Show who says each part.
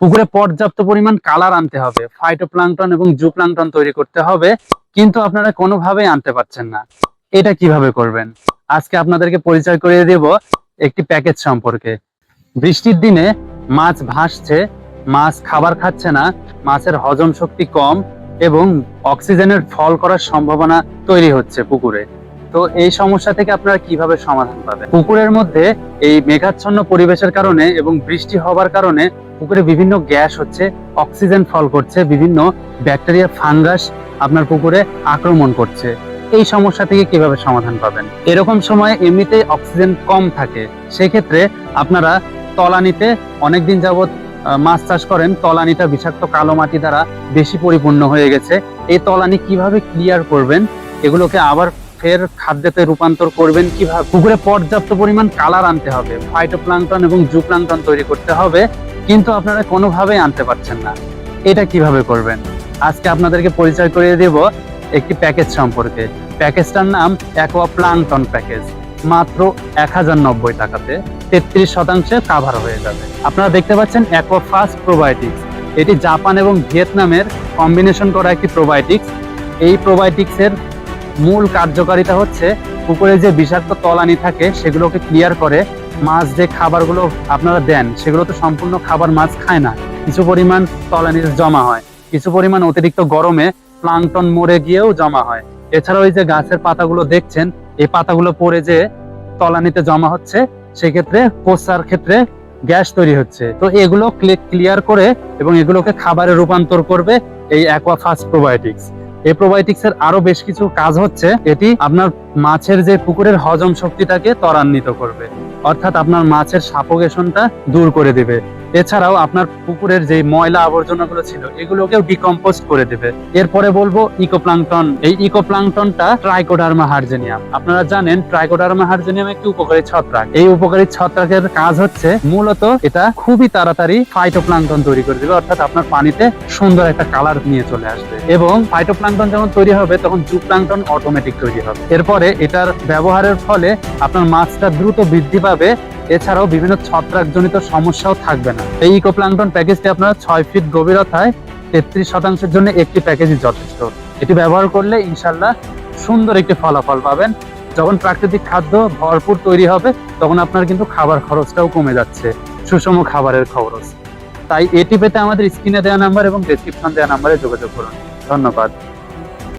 Speaker 1: পুকুরে পর্যাপ্ত পরিমাণ কালার আনতে হবে ফাইটোপ্লাঙ্কটন এবং জুপ্লাঙ্কটন তৈরি করতে হবে, কিন্তু আপনারা কোনোভাবেই আনতে পারছেন না। এটা কীভাবে করবেন? আজকে আপনাদেরকে পরিচয় করিয়ে দেব একটি প্যাকেজ সম্পর্কে। বৃষ্টির দিনে মাছ ভাসছে, মাছ খাবার খাচ্ছে না, মাছের হজম শক্তি কম এবং অক্সিজেনের ফল করার সম্ভাবনা তৈরি হচ্ছে পুকুরে। তো এই সমস্যা থেকে আপনারা কীভাবে সমাধান পাবেন? পুকুরের মধ্যে এই মেঘাচ্ছন্ন পরিবেশের কারণে এবং বৃষ্টি হবার কারণে পুকুরে বিভিন্ন গ্যাস হচ্ছে অক্সিজেন ফল করছে বিভিন্ন ব্যাকটেরিয়া ফাঙ্গাস আপনার পুকুরে আক্রমণ করছে। এই সমস্যা থেকে কীভাবে সমাধান পাবেন? এরকম সময় এমনিতেই অক্সিজেন কম থাকে। সেক্ষেত্রে আপনারা তলানিতে অনেকদিন আহ, মাছ চাষ করেন তলানিটা বিষাক্ত কালো মাটি দ্বারা বেশি পরিপূর্ণ হয়ে গেছে। এই তলানি কীভাবে ক্লিয়ার করবেন? এগুলোকে আবার ফের খাদ্যতে রূপান্তর করবেন কীভাবে? পুকুরে পর্যাপ্ত পরিমাণ কালার আনতে হবে ফাইটোপ্লাঙ্কটন এবং জুপ্লাঙ্কটন তৈরি করতে হবে, কিন্তু আপনারা কোনোভাবেই আনতে পারছেন না। এটা কীভাবে করবেন? আজকে আপনাদেরকে পরিচয় করিয়ে দেব একটি প্যাকেজ সম্পর্কে। প্যাকেজটার নাম অ্যাকোয়া প্লাঙ্কটন প্যাকেজ মাত্র এক হাজার নব্বই টাকাতে তেত্রিশ শতাংশে কাভার হয়ে যাবে। আপনারা দেখতে পাচ্ছেন অ্যাকোয়া ফাস্ট প্রোবায়োটিক্স এটি জাপান এবং ভিয়েতনামের কম্বিনেশন করা একটি প্রোবায়োটিক্স এই প্রোবায়োটিক্সের মূল কার্যকারিতা হচ্ছে পুকুরে যে বিষাক্ত তলানি থাকে, সেগুলোকে ক্লিয়ার করে মাছ যে খাবারগুলো আপনারা দেন, সেগুলো তো সম্পূর্ণ খাবার মাছ খায় না। কিছু পরিমাণ তলানিতে জমা হয়। কিছু পরিমাণ অতিরিক্ত গরমে প্লাঙ্কটন মরে গিয়েও জমা হয়। এছাড়াও এই যে গাছের পাতাগুলো দেখছেন, এই পাতাগুলো পরে যে তলানিতে জমা হচ্ছে, সেক্ষেত্রে কোসার ক্ষেত্রে গ্যাস তৈরি হচ্ছে। তো এগুলো ক্লিয়ার করে এবং এগুলোকে খাবারে রূপান্তর করবে এই অ্যাকোয়া ফাস্ট প্রোবায়োটিক্স এই প্রোবায়োটিক্স এর আরও বেশ কিছু কাজ হচ্ছে। এটি আপনার মাছের যে পুকুরের হজম শক্তিটাকে ত্বরান্বিত করবে। অর্থাৎ আপনার মাছের সাপোগেশনটা দূর করে দেবে। এছাড়াও আপনার পুকুরের যে ময়লা আবর্জনাগুলো ছিল, এগুলোকেও ডিকম্পোস্ট করে দেবে। এরপরে বলব ইকোপ্লাঙ্কটন এই ইকোপ্লাঙ্কটনটা ট্রাইকোডার্মা হার্জেনিয়াম। আপনারা জানেন ট্রাইকোডার্মা হার্জেনিয়াম একটি উপকারী ছত্রাক। এই উপকারী ছত্রাকের কাজ হচ্ছে মূলত এটা খুবই তাড়াতাড়ি ফাইটোপ্লাঙ্কটন তৈরি করে দেবে, অর্থাৎ আপনার পানিতে সুন্দর একটা কালার নিয়ে চলে আসবে। এবং ফাইটোপ্লাঙ্কটন যখন তৈরি হবে, তখন জুপ্লাঙ্কটন অটোমেটিক তৈরি হবে। এরপরে এটার ব্যবহারের ফলে আপনার মাছটা দ্রুত বৃদ্ধি পাবে এছাড়াও বিভিন্ন ছত্রাকজনিত সমস্যাও থাকবে না। এই ইকোপ্লাঙ্কটন প্যাকেজটি আপনারা ছয় ফিট গভীরতায় তেত্রিশ শতাংশের জন্য একটি প্যাকেজই যথেষ্ট। এটি ব্যবহার করলে ইনশাল্লাহ সুন্দর একটি ফলাফল পাবেন। যখন প্রাকৃতিক খাদ্য ভরপুর তৈরি হবে, তখন আপনার কিন্তু খাবার খরচটাও কমে যাচ্ছে, সুষম খাবারের খরচ। তাই এটি পেতে আমাদের স্ক্রিনে দেওয়া নাম্বার এবং ডেসক্রিপশন দেওয়া নাম্বারে যোগাযোগ করুন। ধন্যবাদ।